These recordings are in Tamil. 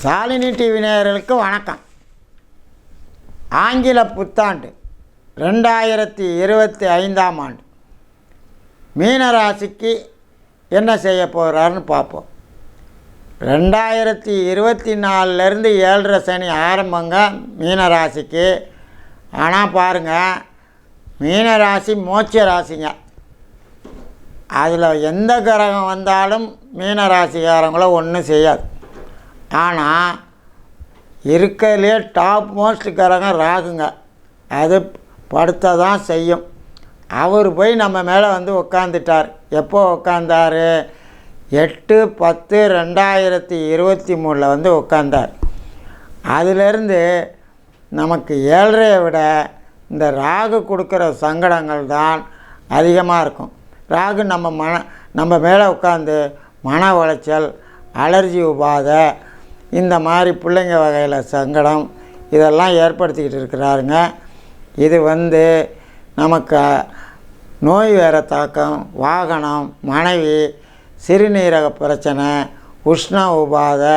சாலினி டிவி நேயர்களுக்கு வணக்கம். ஆங்கில புத்தாண்டு ரெண்டாயிரத்தி இருபத்தி ஐந்தாம் ஆண்டு. மீனராசிக்கு என்ன செய்ய போகிறாருன்னு பார்ப்போம். ரெண்டாயிரத்தி இருபத்தி நாலுலேருந்து ஏழரை சனி ஆரம்பங்க மீனராசிக்கு ஆனால் பாருங்கள் மீனராசி மோட்ச ராசிங்க. அதில் எந்த கிரகம் வந்தாலும் மீனராசிக்காரங்கள ஒன்றும் செய்யாது. ஆனால் இருக்கிறதுலே டாப் மோஸ்ட் ராகுங்க. அது படுத்த தான் செய்யும். அவர் போய் நம்ம மேலே வந்து உட்காந்துட்டார் எப்போ உட்காந்தார் எட்டு பத்து ரெண்டாயிரத்தி இருபத்தி மூணில் வந்து உட்காந்தார் அதிலிருந்து நமக்கு ஏழரையை விட இந்த ராகு கொடுக்குற சங்கடங்கள் தான் அதிகமாக இருக்கும். ராகு நம்ம மன நம்ம மேலே உட்காந்து மன உளைச்சல் அலர்ஜி உபாதை இந்த மாதிரி பிள்ளைங்க வகையில் சங்கடம் இதெல்லாம் ஏற்படுத்திக்கிட்டு இருக்கிறாருங்க. இது வந்து நமக்கு நோய் வேற தாக்கம் வாகனம் மனைவி சிறுநீரக பிரச்சனை உஷ்ண உபாதை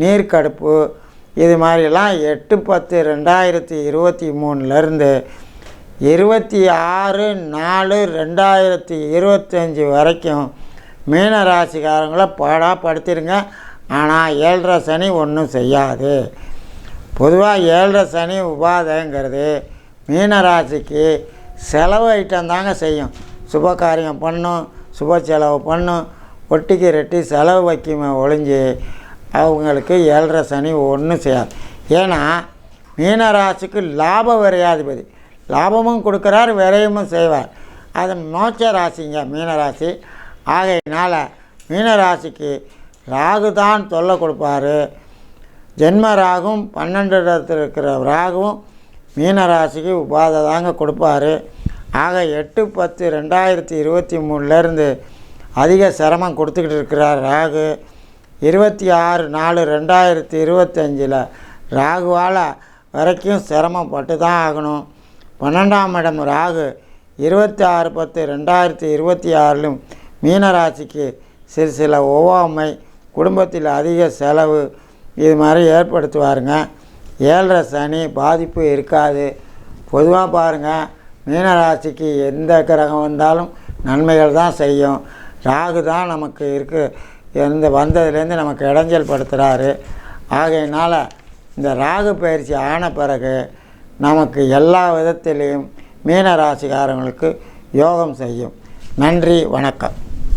நீர்க்கடுப்பு இது மாதிரிலாம் எட்டு பத்து ரெண்டாயிரத்தி இருபத்தி மூணுலேருந்து இருபத்தி ஆறு நாலு ரெண்டாயிரத்தி இருபத்தஞ்சி வரைக்கும் மீன படா படுத்திருங்க. ஆனால் ஏழரை சனி ஒன்றும் செய்யாது. பொதுவாக ஏழரை சனி உபாதைங்கிறது மீனராசிக்கு செலவு ஐட்டம் தாங்க செய்யும். சுப காரியம் பண்ணும் சுப செலவு பண்ணும் ஒட்டிக்கு ரெட்டி செலவு வைக்குமே ஒழிஞ்சு அவங்களுக்கு ஏழரை சனி ஒன்றும் செய்யாது. ஏன்னா மீனராசிக்கு லாப விரையாதிபதி. லாபமும் கொடுக்குறார் விரையமும் செய்வார். அது மோட்ச ராசிங்க மீனராசி. ஆகையினால் மீனராசிக்கு ராகு தான் தொல்லை கொடுப்பாரு. ஜென்ம ராகும் பன்னெண்டு இடத்துல இருக்கிற ராகுவும் மீனராசிக்கு உபாதை தாங்க கொடுப்பாரு. ஆக எட்டு பத்து ரெண்டாயிரத்தி இருபத்தி மூணுலேருந்து அதிக சிரமம் கொடுத்துக்கிட்டு இருக்கிறார் ராகு. இருபத்தி ஆறு நாலு ரெண்டாயிரத்தி இருபத்தஞ்சில் ராகுவால் வரைக்கும் சிரமப்பட்டு தான் ஆகணும். பன்னெண்டாம் இடம் ராகு. இருபத்தி ஆறு பத்து ரெண்டாயிரத்தி இருபத்தி ஆறிலும் மீனராசிக்கு சிறு சில ஒவ்வாமை குடும்பத்தில் அதிக செலவு இது மாதிரி ஏற்படுத்துவாருங்க. ஏழரை சனி பாதிப்பு இருக்காது. பொதுவாக பாருங்கள் மீனராசிக்கு எந்த கிரகம் வந்தாலும் நன்மைகள் தான் செய்யும். ராகு தான் நமக்கு இருக்கு எந்த வந்ததுலேருந்து நமக்கு இடைஞ்சல் படுத்துகிறாரு ஆகையினால் இந்த ராகு பயிற்சி ஆன பிறகு நமக்கு எல்லா விதத்திலையும் மீனராசிக்காரங்களுக்கு யோகம் செய்யும். நன்றி வணக்கம்.